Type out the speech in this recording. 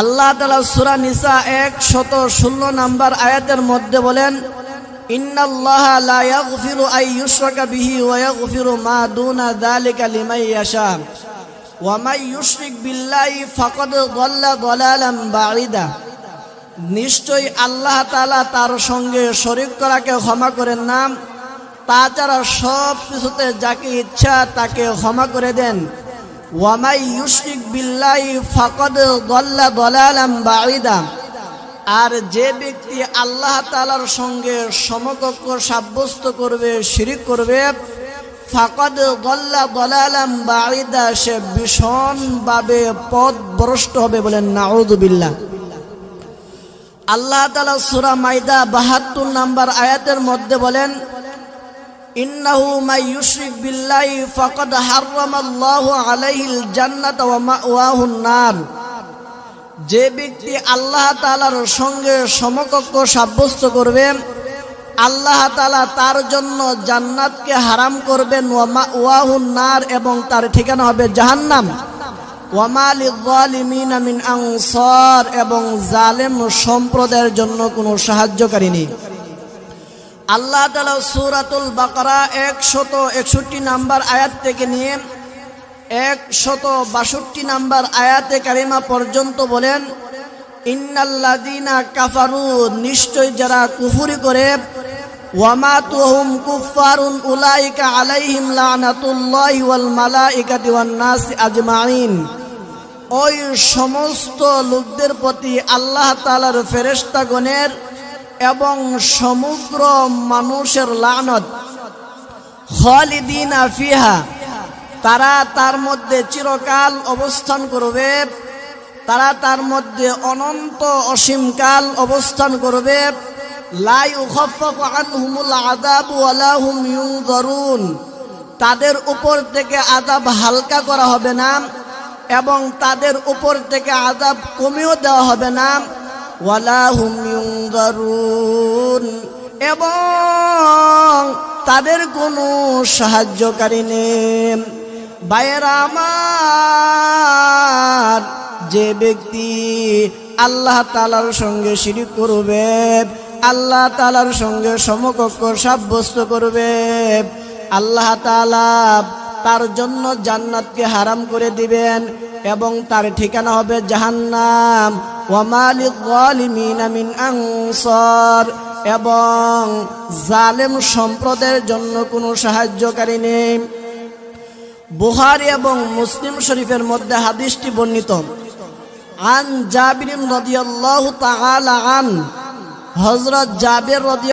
আল্লাহ তালা সুরা নিসা এক শত ষোলো নাম্বার আয়াতের মধ্যে বলেন নিশ্চয়ই আল্লাহ তার সঙ্গে শরীক করাকে ক্ষমা করেন না, তাছাড়া সব কিছুতে যাকে ইচ্ছা তাকে ক্ষমা করে দেন। ওয়ামাই ফাকাদ আর যে ব্যক্তি আল্লাহ তাআলার সঙ্গে সমকক্ষ সাব্যস্ত করবে, শিরিক করবে, ফাকদ দাল্লা দালালাম বাঈদা, সে ভীষণভাবে পথ ভ্রষ্ট হবে বলেন নাউযুবিল্লাহ। আল্লাহ তাআলা সূরা মাইদা 72 নাম্বার আয়াতের মধ্যে বলেন ইন্নাহু মাই ইউশরিক বিল্লাহি ফাকাদ হাররামাল্লাহু আলাইহিল জান্নাতা ওয়া মাওয়াহুন নার। যে ব্যক্তি আল্লাহ তাআলার সঙ্গে সমকক্ষ সাব্যস্ত করবে আল্লাহ তালা তার জন্য জান্নাতকে হারাম করবেন, ওয়া মাওয়াহুন নার এবং তার ঠিকানা হবে জাহান্নাম। ওয়ামা লিযালিমিনা মিন আনসার এবং জালেম সম্প্রদায়ের জন্য কোনো সাহায্যকারী নেই। আল্লাহ তালা সুরাতুল বাকারা একশত একষট্টি নাম্বার আয়াত থেকে নিয়ে একশত বাষট্টি নাম্বার আয়াতে কারিমা পর্যন্ত বলেন ইন্নাল্লাদিনা কাফারু নিশ্চয় যারা কুফুরি করে ওয়ামাতুহুম কুফফারুন উলাইকা আলাইহিম লানাতুল্লাহি ওয়াল মালাইকাতি ওয়ান নাস আজমাইন ওই সমস্ত লোকদের প্রতি আল্লাহ তাআলার ফেরেশতাগণের এবং সমগ্র মানুষের লানত খালিদিন ফিহা, তারা তার মধ্যে চিরকাল অবস্থান করবে, তারা তার মধ্যে অনন্ত অসীমকাল অবস্থান করবে। তাদের উপর থেকে আযাব হালকা করা হবে না এবং তাদের উপর থেকে আযাব কমিয়েও দেওয়া হবে না। এবং তাদের কোনো সাহায্যকারী নেই। বাইরা আমার, যে ব্যক্তি আল্লাহ তালার সঙ্গে শিরিক করবে, আল্লাহ তালার সঙ্গে সমকক্ষ সাব্যস্ত করবে, আল্লাহ তালা তার জন্য জান্নাতকে হারাম করে দিবেন এবং তার ঠিকানা হবে জাহান্নাম। মিন আনসার। এবং জালেম সম্প্রদায়ের জন্য কোনো সাহায্যকারী নেই। বুহারি এবং মুসলিম শরীফের মধ্যে হাদিসটি বর্ণিত। আন জাবির রদিয়াল্লাহ তাআলা আন, হযরত জাবির রাদিয়াল্লাহু